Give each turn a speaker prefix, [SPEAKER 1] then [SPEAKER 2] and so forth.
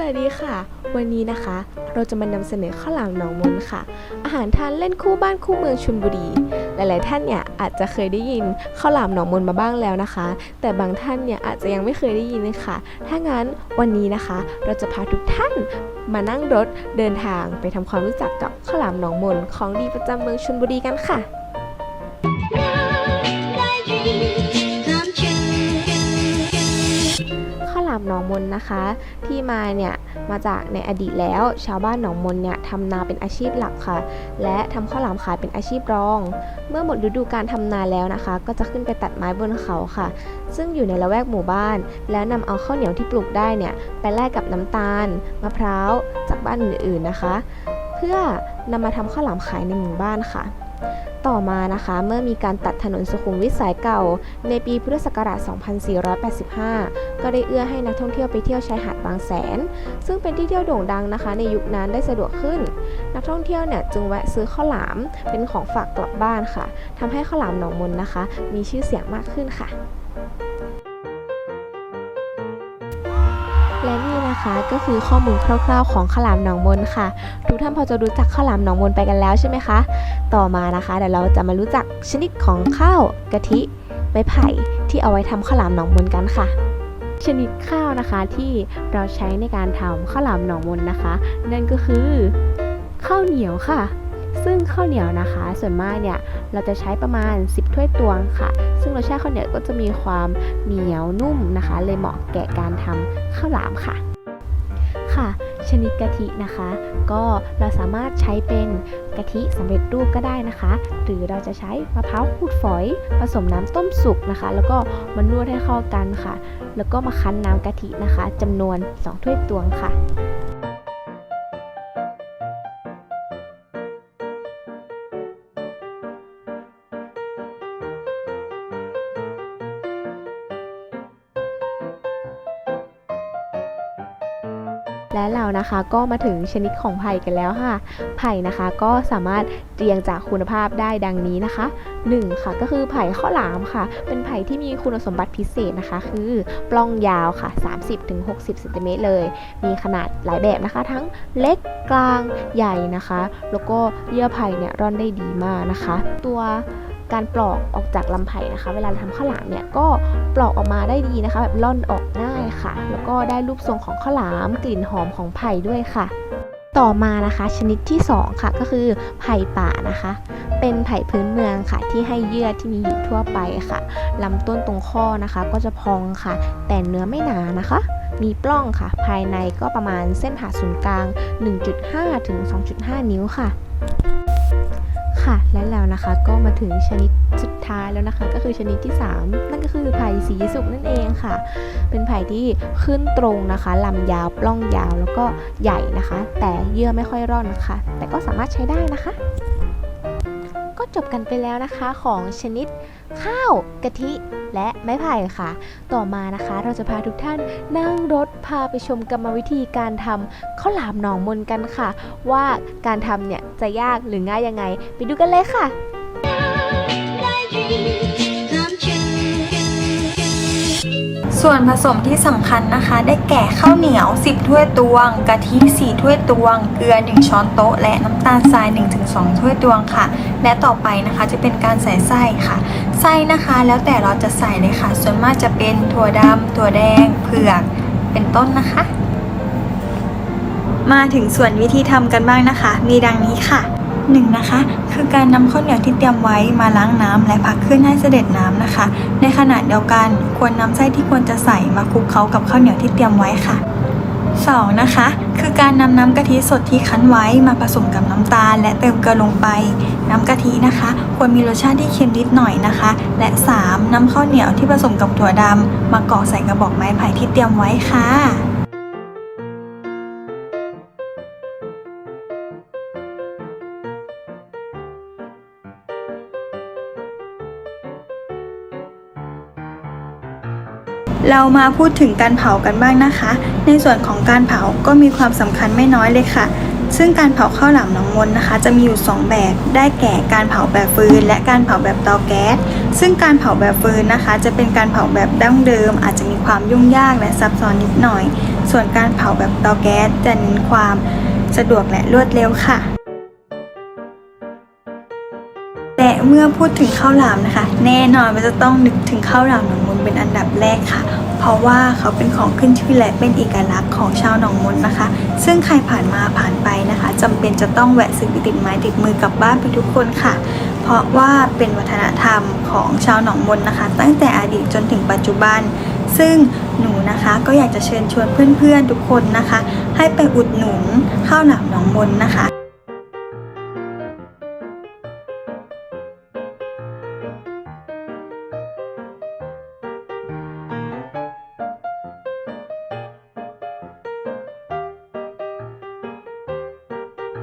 [SPEAKER 1] สวัสดีค่ะ วันนี้นะคะ เราจะมานำเสนอข้าวหลามหนองมนค่ะ อาหารทานเล่นคู่บ้านคู่เมืองชลบุรี หลาย ๆ ท่านเนี่ยอาจจะเคยได้ยินข้าวหลามหนองมนมาบ้างแล้วนะคะ แต่บางท่านเนี่ยอาจจะยังไม่เคยได้ยินเลยค่ะ ถ้างั้นวันนี้นะคะ เราจะพาทุกท่านมานั่งรถเดินทางไปทำความรู้จักกับข้าวหลามหนองมนของดีประจำเมืองชลบุรีกันค่ะ หลามหนองมนนะคะ ที่มาเนี่ยมาจากในอดีตแล้ว ชาวบ้านหนองมนเนี่ยทำนาเป็นอาชีพหลักค่ะ และทำข้าวหลามขายเป็นอาชีพรอง เมื่อหมดฤดูการทำนาแล้วนะคะ ก็จะขึ้นไปตัดไม้บนเขาค่ะ ซึ่งอยู่ในละแวกหมู่บ้าน แล้วนำเอาข้าวเหนียวที่ปลูกได้เนี่ยไปแลกกับน้ำตาลมะพร้าวจากบ้านอื่นๆนะคะ เพื่อนำมาทำข้าวหลามขายในหมู่บ้านค่ะ ต่อมานะคะเมื่อมีการตัดถนนสุขุมวิทสายเก่า ในปีพุทธศักราช 2485 ก็ได้เอื้อให้นักท่องเที่ยวไปเที่ยวชายหาดบางแสน ซึ่งเป็นที่เที่ยวโด่งดังนะคะ ในยุคนั้นได้สะดวกขึ้น นักท่องเที่ยวเนี่ยจึงแวะซื้อข้าวหลามเป็นของฝากกลับบ้านค่ะทำให้ข้าวหลามหนองมนนะคะ มีชื่อเสียงมากขึ้นค่ะ นะคะ ก็คือข้อมูลคร่าวๆ ของข้าวหลามหนองมนค่ะ ทุกท่านพอจะรู้จักข้าวหลามหนองมนไปกันแล้วใช่ไหมคะ ต่อมานะคะเดี๋ยวเราจะมารู้จักชนิดของข้าวกะทิไม้ไผ่ที่เอาไว้ทำข้าวหลามหนองมนกันค่ะ ชนิดข้าวนะคะที่เราใช้ในการทำข้าวหลามหนองมนนะคะ นั่นก็คือข้าวเหนียวค่ะ ซึ่งข้าวเหนียวนะคะ ส่วนมากเนี่ยเราจะใช้ประมาณ 10 ถ้วยตวงค่ะ ซึ่งรสชาติข้าวเหนียวก็จะมีความเหนียวนุ่มนะคะ เลยเหมาะแก่การทำข้าวหลามค่ะ ค่ะ ชนิดกะทินะคะ ก็เราสามารถใช้เป็นกะทิสำเร็จรูปก็ได้นะคะ หรือเราจะใช้มะพร้าวขูดฝอย ผสมน้ำต้มสุกนะคะ แล้วก็มานวดให้เข้ากันค่ะ แล้วก็มาคั้นน้ำกะทินะคะจำนวน 2 ถ้วยตวงค่ะ และเรานะคะก็มาถึงชนิดของไผ่กันแล้วค่ะ ไผ่นะคะก็สามารถเรียงจากคุณภาพได้ดังนี้นะคะ 1. ค่ะก็คือไผ่ข้าวหลามค่ะ เป็นไผ่ที่มีคุณสมบัติพิเศษนะคะ คือปล้องยาวค่ะ 30-60เซนติเมตรเลย มีขนาดหลายแบบนะคะ ทั้งเล็กกลางใหญ่นะคะ แล้วก็เยื่อไผ่เนี่ยร่อนได้ดีมากนะคะ ตัว การปลอกออกจากลำไผ่นะคะ เวลาเราทำข้าวหลามเนี่ยก็ปลอกออกมาได้ดีนะคะ แบบล่อนออกง่ายค่ะ แล้วก็ได้รูปทรงของข้าวหลามกลิ่นหอมของไผ่ด้วยค่ะ ต่อมานะคะชนิดที่สองค่ะก็คือไผ่ป่านะคะ เป็นไผ่พื้นเมืองค่ะ ที่ให้เยื่อที่มีอยู่ทั่วไปค่ะลำต้นตรงข้อนะคะ ก็จะพองค่ะ แต่เนื้อไม่หนานะคะมีปล้องค่ะ ภายในก็ประมาณเส้นผ่าศูนย์กลาง 1.5 ถึง 2.5 นิ้วค่ะ ค่ะ และแล้วนะคะก็มาถึงชนิดสุดท้ายแล้วนะคะ ก็คือชนิดที่ 3 นั่นก็คือไผ่สีสุกนั่นเองค่ะ เป็นไผ่ที่ขึ้นตรงนะคะลำยาวปล้องยาวแล้วก็ใหญ่นะคะ แต่เยื่อไม่ค่อยร่อนนะคะ แต่ก็สามารถใช้ได้นะคะ ก็จบกันไปแล้วนะคะของชนิดข้าวกะทิ และไม้ไผ่ค่ะ ต่อมานะคะเราจะพาทุกท่านนั่งรถพาไปชมกรรมวิธีการทำข้าวหลามหนองมนกันค่ะ ว่าการทำเนี่ยจะยากหรือง่ายยังไง ไปดูกันเลยค่ะ
[SPEAKER 2] ส่วนผสมที่สำคัญนะคะ ได้แก่ข้าวเหนียว 10 ถ้วยตวง กะทิ 4 ถ้วยตวง เกลือ 1 ช้อนโต๊ะ และน้ำตาลทราย 1-2 ถ้วยตวงค่ะ และต่อไปนะคะจะเป็นการใส่ไส้ค่ะ ไส้นะคะแล้วแต่เราจะใส่เลยค่ะ ส่วนมากจะเป็นถั่วดำถั่วแดง เผือก เป็นต้นนะคะ มาถึงส่วนวิธีทำกันบ้างนะคะ มีดังนี้ค่ะ 1. นะคะคือการนำข้าวเหนียวที่เตรียมไว้มาล้างน้ำและพักขึ้นให้เสด็จน้ำนะคะ ในขณะเดียวกันควรนำไส้ที่ควรจะใส่มาคลุกเคล้ากับข้าวเหนียวที่เตรียมไว้ค่ะ 2. นะคะ คือการนำน้ำกะทิสดที่คั้นไว้มาผสมกับน้ำตาล และเติมเกลือลงไป น้ำกะทินะคะ ควรมีรสชาติที่เค็มนิดหน่อยนะคะ และ 3. นำข้าวเหนียวที่ผสมกับถั่วดำมากรอกใส่กระบอกไม้ไผ่ที่เตรียมไว้ค่ะ เรามาพูดถึงการเผากันบ้างนะคะ ในส่วนของการเผาก็มีความสำคัญไม่น้อยเลยค่ะ ซึ่งการเผาข้าวหลามหนองมนนะคะ จะมีอยู่ 2 แบบ ได้แก่การเผาแบบฟืน และการเผาแบบเตาแก๊ส ซึ่งการเผาแบบฟืนนะคะ จะเป็นการเผาแบบดั้งเดิม อาจจะมีความยุ่งยากและซับซ้อนนิดหน่อย ส่วนการเผาแบบเตาแก๊สจะเน้นความสะดวกและรวดเร็วค่ะแต่เมื่อพูดถึงข้าวหลามนะคะ แน่นอนมันจะต้องนึกถึงข้าวหลามหนองมนเป็นอันดับแรกค่ะ เพราะว่าเขาเป็นของขึ้นชื่อและเป็นเอกลักษณ์ของชาวหนองมนนะคะ ซึ่งใครผ่านมาผ่านไปนะคะจำเป็นจะต้องแวะซื้อติดไม้ติดมือกลับบ้านไปทุกคนค่ะ เพราะว่าเป็นวัฒนธรรมของชาวหนองมนนะคะ ตั้งแต่อดีตจนถึงปัจจุบัน ซึ่งหนูนะคะก็อยากจะเชิญชวนเพื่อนๆทุกคนนะคะ ให้ไปอุดหนุนข้าวหลามหนองมนนะคะ